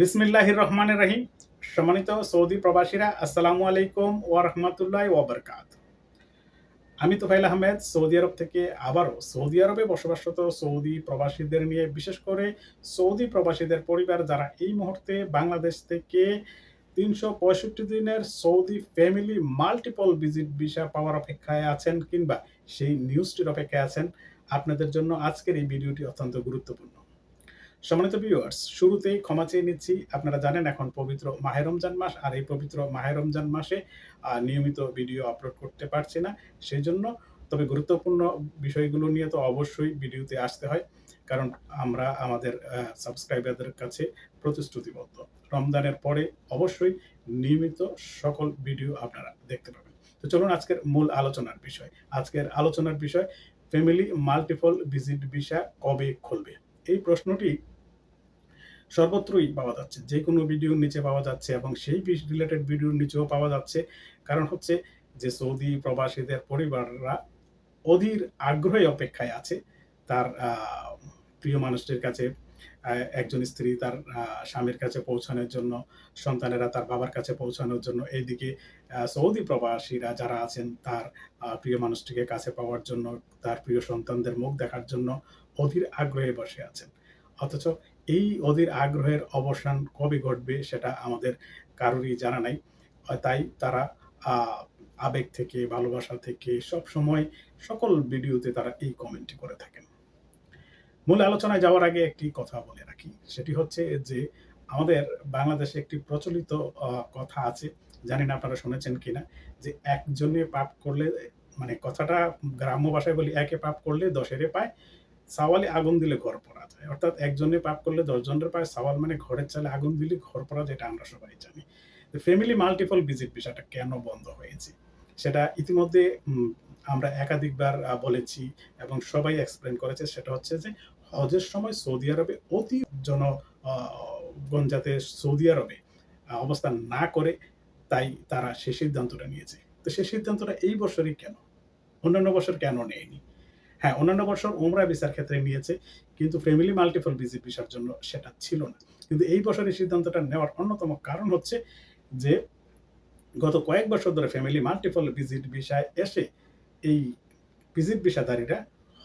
বিসমিল্লাহির রহমানের রহিম। সম্মানিত সৌদি প্রবাসীরা, আসসালামু আলাইকুম ও রহমতুল্লাহ ওবরকাত আমি তোফাইল আহমেদ, সৌদি আরব থেকে আবারও সৌদি আরবে বসবাসরত সৌদি প্রবাসীদের নিয়ে, বিশেষ করে সৌদি প্রবাসীদের পরিবার যারা এই মুহূর্তে বাংলাদেশ থেকে তিনশো পঁয়ষট্টি দিনের Saudi family multiple visit visa পাওয়ার অপেক্ষায় আছেন কিংবা সেই নিউজটির অপেক্ষায় আছেন, আপনাদের জন্য আজকের এই ভিডিওটি অত্যন্ত গুরুত্বপূর্ণ। সম্মানিত ভিউয়ার্স শুরুতেই ক্ষমা চেয়ে নিচ্ছি। আপনারা জানেন এখন পবিত্র মাহে রমজান মাস, আর এই পবিত্র মাহে রমজান মাসে নিয়মিত ভিডিও আপলোড করতে পারছি না। সেই জন্য তবে গুরুত্বপূর্ণ বিষয়গুলো নিয়ে তো অবশ্যই ভিডিওতে আসতে হয়, কারণ আমরা আমাদের সাবস্ক্রাইবারদের কাছে প্রতিশ্রুতিবদ্ধ। রমজানের পরে অবশ্যই নিয়মিত সকল ভিডিও আপনারা দেখতে পাবেন। তো চলুন আজকের মূল আলোচনার বিষয়। আজকের আলোচনার বিষয় ফ্যামিলি মাল্টিপল ভিজিট ভিসা কবে খুলবে? এই প্রশ্নটি সর্বত্রই পাওয়া যাচ্ছে। যে কোনো ভিডিওর নিচে পাওয়া যাচ্ছে এবং সেই বিষ রিলেটেড ভিডিওর নিচেও পাওয়া যাচ্ছে। কারণ হচ্ছে যে সৌদি প্রবাসীদের পরিবাররা অধীর আগ্রহে অপেক্ষায় আছে। তার প্রিয় মানুষটির কাছে একজন স্ত্রী তার স্বামীর কাছে পৌঁছানোর জন্য, সন্তানেরা তার বাবার কাছে পৌঁছানোর জন্য এইদিকে সৌদি প্রবাসীরা যারা আছেন তার প্রিয় মানুষটিকে কাছে পাওয়ার জন্য, তার প্রিয় সন্তানদের মুখ দেখার জন্য অধীর আগ্রহে বসে আছেন। অথচ এই অধীর আগ্রহের অবসান কবে ঘটবে সেটা আমাদের কারোরই জানা নাই। তাই তারা আবেগ থেকে, ভালোবাসা থেকে সব সময় সকল ভিডিওতে তারা এই কমেন্টটি করে থাকেন। মূল আলোচনায় যাওয়ার আগে একটি কথা বলে রাখি। সেটি হচ্ছে যে আমাদের বাংলাদেশে একটি প্রচলিত কথা আছে। জানি না আপনারা শুনেছেন কিনা যে একজনে পাপ করলে মানে কথাটা গ্রাম্য ভাষায় বলি, একে পাপ করলে দশেরে পায় সাওয়ালে আগুন দিলে ঘর পড়া যায়। অর্থাৎ একজনে পাপ করলে দশজনের পায় সাওয়াল মানে ঘরের চালে আগুন দিলে ঘর পড়া যায় এটা আমরা সবাই জানি। ফ্যামিলি মাল্টিপল ভিজিট বিষয়টা কেন বন্ধ হয়েছে? সেটা ইতিমধ্যে আমরা একাধিকবার বলেছি এবং সবাই এক্সপ্লেন করেছে। সেটা হচ্ছে যে হজের সময় সৌদি আরবে অতি জন আহ, গঞ্জাতে সৌদি আরবে অবস্থান না করে তাই তারা সে সিদ্ধান্তটা নিয়েছে। তো সেই সিদ্ধান্তটা এই বছরই কেন? অন্যান্য বছর কেন নেয়নি? হ্যাঁ অন্যান্য বছর ওমরা ভিসার ক্ষেত্রে নিয়েছে কিন্তু ফ্যামিলি মাল্টিপল ভিজিট ভিসার জন্য সেটা ছিল না। কিন্তু এই বছর এই সিদ্ধান্তটা নেওয়ার অন্যতম কারণ হচ্ছে যে, গত কয়েক বছর ধরে ফ্যামিলি মাল্টিপল ভিজিট ভিসায় এসে এই ভিজিট ভিসাধারীরা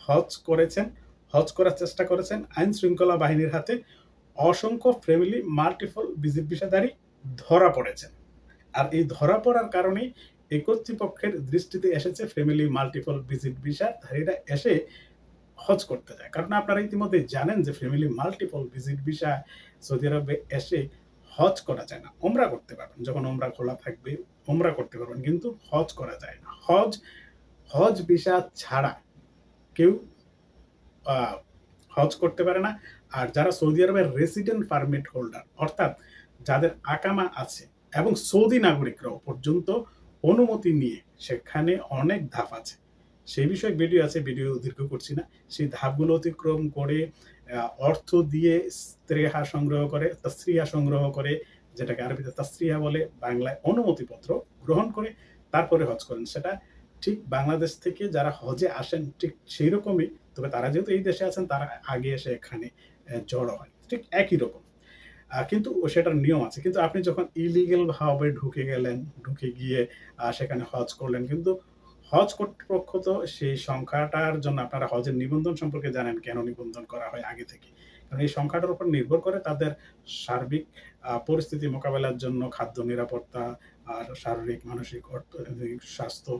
হজ করেছেন, হজ করার চেষ্টা করেছেন, আইন শৃঙ্খলা বাহিনীর হাতে অসংখ্য ফ্যামিলি মাল্টিপল ভিজিট ভিসাধারী ধরা পড়েছেন। আর এই ধরা পড়ার কারণেই এই কর্তৃপক্ষের দৃষ্টিতে এসেছে ফ্যামিলি মাল্টিপল ভিজিট ভিসাধারীরা এসে হজ করতে যায়। কারণ আপনারা ইতিমধ্যে জানেন যে family multiple visit visa Saudi আরবে এসে হজ করা যায় না। ওমরা করতে পারবেন, যখন ওমরা খোলা থাকবে ওমরা করতে পারবেন, কিন্তু হজ করা যায় না। হজ হজ ভিসা ছাড়া কেউ হজ করতে পারে না। আর যারা সৌদি আরবের রেসিডেন্ট পারমিট হোল্ডার অর্থাৎ যাদের আকামা আছে এবং সৌদি নাগরিকরাও পর্যন্ত অনুমতি নিয়ে সেখানে অনেক ধাপ আছে। সেই বিষয়ে ভিডিও আছে ভিডিও দীর্ঘ করছি না। সেই ধাপগুলো অতিক্রম করে অর্থ দিয়ে স্ত্রেহা সংগ্রহ করে তাস্ত্রিহা সংগ্রহ করে, যেটাকে আরবিতে তাস্ত্রিহা বলে, বাংলায় অনুমতিপত্র গ্রহণ করে তারপরে হজ করেন। সেটা ঠিক বাংলাদেশ থেকে যারা হজে আসেন ঠিক সেই রকমই তবে তারা যেহেতু এই দেশে আছেন, তারা আগে এসে এখানে জড়ো হয়। ঠিক একই রকম। কিন্তু সেটার নিয়ম আছে। কিন্তু আপনি যখন ইলিগেল ভাবে ঢুকে গেলেন, ঢুকে গিয়ে সেখানে হজ করলেন, কিন্তু হজ কর্তৃপক্ষ তো সেই সংখ্যাটার জন্য আপনারা হজের নিবন্ধন সম্পর্কে জানেন কেন নিবন্ধন করা হয় আগে থেকে। কারণ এই সংখ্যাটার উপর নির্ভর করে তাদের সার্বিক পরিস্থিতি মোকাবেলার জন্য খাদ্য নিরাপত্তা, আর শারীরিক, মানসিক, অর্থনৈতিক স্বাস্থ্য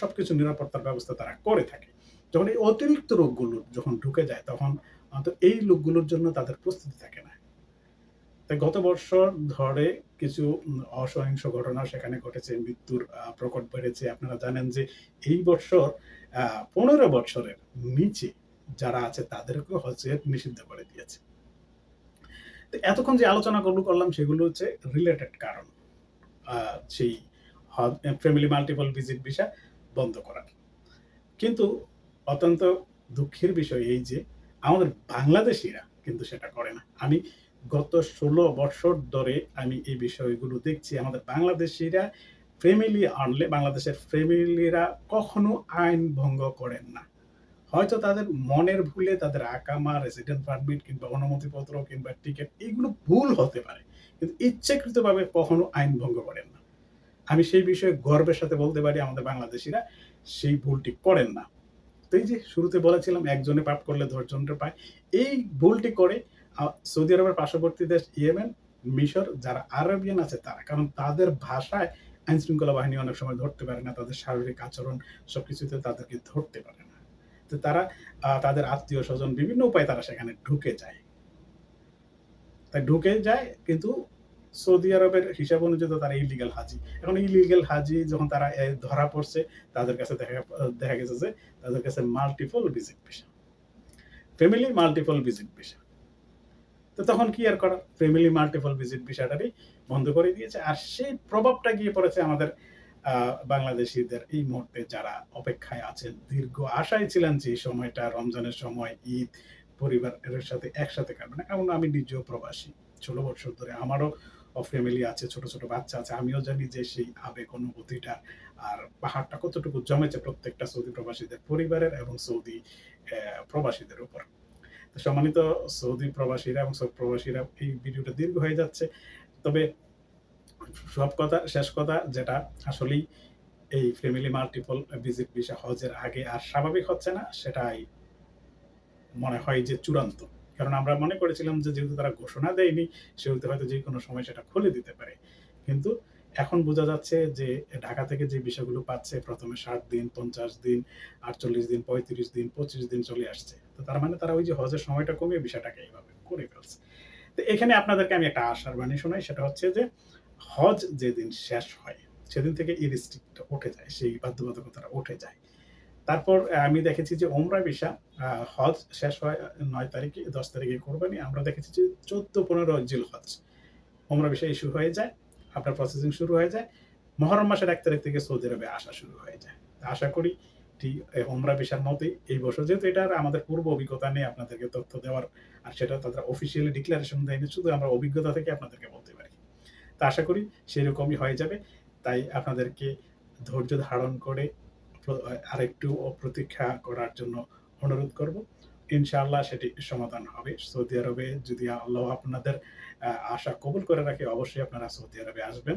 সব কিছু নিরাপত্তার ব্যবস্থা তারা করে থাকে। যখন এই অতিরিক্ত রোগগুলো যখন ঢুকে যায়, তখন অন্তত এই লোকগুলোর জন্য তাদের প্রস্তুতি থাকে না। তাই গত বছর ধরে কিছু অসহিংস ঘটনা সেখানে ঘটেছে, মৃত্যুর প্রকট বেড়েছে। আপনারা জানেন যে এই বছর পনেরো বছরের নিচে যারা আছে তাদেরকে হজের নিষিদ্ধ করে দিয়েছে। এতক্ষণ যে আলোচনাগুলো করলাম সেগুলো হচ্ছে রিলেটেড কারণ সেই ফ্যামিলি মাল্টিপল ভিজিট ভিসা বন্ধ করার কিন্তু অত্যন্ত দুঃখের বিষয় এই যে, আমাদের বাংলাদেশিরা কিন্তু সেটা করে না। আমি গত ষোলো বছর ধরে আমি এই বিষয়গুলো দেখছি। আমাদের বাংলাদেশিরা ফ্যামিলি আনলে, বাংলাদেশের ফ্যামিলিরা কখনো আইন ভঙ্গ করেন না। হয়তো তাদের মনের ভুলে তাদের আকামা রেসিডেন্ট পারমিট কিংবা অনুমতিপত্র কিংবা টিকিট এইগুলো ভুল হতে পারে, কিন্তু ইচ্ছাকৃতভাবে কখনো আইন ভঙ্গ করেন না। আমি সেই বিষয়ে গর্বের সাথে বলতে পারি, আমাদের বাংলাদেশিরা সেই ভুলটি করেন না। তো এই যে শুরুতে বলেছিলাম, একজনে পাপ করলে দশজনের পায়, এই ভুলটি করে সৌদি আরবের পার্শ্ববর্তী দেশ ইয়েমেন, মিশর, যারা আরবিয়ান আছে তারা, কারণ তাদের ভাষায় আইন শৃঙ্খলা বাহিনী অনেক সময় ধরতে পারে না, তাদের শারীরিক আচরণ সবকিছুতে তাদেরকে ধরতে পারে না। তো তারা তাদের আত্মীয় স্বজন বিভিন্ন উপায়ে তারা সেখানে ঢুকে যায়। তাই ঢুকে যায়, কিন্তু সৌদি আরবের হিসাব অনুযায়ী তারা ইলিগাল হাজি। এখন ইলিগাল হাজি যখন তারা ধরা পড়ছে, তাদের কাছে দেখা দেখা গেছে যে তাদের কাছে multiple visit visa family multiple visit visa তো তখন কি আর করা? ফ্যামিলি মাল্টিপল ভিজিট ভিসাটারই বন্ধ করে দিয়েছে। আর সেই প্রভাবটা গিয়ে পড়েছে আমাদের বাংলাদেশিদের এই মুহূর্তে যারা অপেক্ষায় আছেন। দীর্ঘ আশায় ছিলেন যে সময়টা, রমজানের সময়, ঈদ, পরিবারের সাথে একসাথে কাটবে না। কারণ আমি নিজেও প্রবাসী। ষোলো বছর ধরে আমারও ফ্যামিলি আছে, ছোট ছোট বাচ্চা আছে। আমিও জানি যে সেই আবেগ, অনুভূতিটা আর পাহাড়টা কতটুকু জমেছে প্রত্যেকটা সৌদি প্রবাসীদের পরিবারের এবং সৌদি প্রবাসীদের উপর। সম্মানিত সৌদি প্রবাসীরা এবং সব প্রবাসীরা এই ভিডিওটা দীর্ঘ হয়ে যাচ্ছে। তবে সব কথা, শেষ কথা যেটা, আসলেই এই ফ্যামিলি মাল্টিপল ভিজিট ভিসা হজের আগে আর স্বাভাবিক হচ্ছে না, সেটাই মনে হয় যে চূড়ান্ত। কারণ আমরা মনে করেছিলাম যে যেহেতু তারা ঘোষণা দেয়নি, সেহেতু হয়তো যে কোনো সময় সেটা খুলে দিতে পারে। কিন্তু এখন বোঝা যাচ্ছে যে ঢাকা থেকে যে বিষয়গুলো পাচ্ছে, প্রথমে ষাট দিন, পঞ্চাশ দিন, আটচল্লিশ দিন, পঁয়ত্রিশ দিন, পঁচিশ দিন চলে আসছে। তো তার মানে তারা ওই যে হজের সময়টা কমিয়ে বিষয়টাকে এইভাবে করে ফেলছে। তো এখানে আপনাদেরকে আমি একটা আশার বাণী শোনাই, সেটা হচ্ছে যে হজ যেদিন শেষ হয়, সেদিন থেকে এই রিস্ট্রিক্টটা উঠে যায়, সেই বাধ্যবাধকতাটা উঠে যায়। তারপর আমি দেখেছি যে ওমরা ভিসা হজ শেষ হয় নয় তারিখে, দশ তারিখে কোরবানি। আমরা দেখেছি যে চোদ্দ পনেরো জিল হজ ওমরা ভিসা ইস্যু হয়ে যায়, আপনার প্রসেসিং শুরু হয়ে যায়। মহরম মাসের এক তারিখ থেকে সৌদি আরবে আসা শুরু হয়ে যায়। আশা করি ঠিক ওমরা ভিসার মতোই এই বছর যেহেতু এটা আমাদের পূর্ব অভিজ্ঞতা নেই আপনাদেরকে তথ্য দেওয়ার, আর সেটা তাদের অফিসিয়ালি ডিক্লারেশন দেয়নি, শুধু আমরা অভিজ্ঞতা থেকে আপনাদেরকে বলতে পারি। তা আশা করি সেরকমই হয়ে যাবে। তাই আপনাদেরকে ধৈর্য ধারণ করে আরেকটু প্রতীক্ষা করার জন্য অনুরোধ করব। ইনশাআল্লাহ সেটি সমাধান হবে। সৌদি আরবে যদি আল্লাহ আপনাদের আশা কবুল করে রাখে, অবশ্যই আপনারা সৌদি আরবে আসবেন।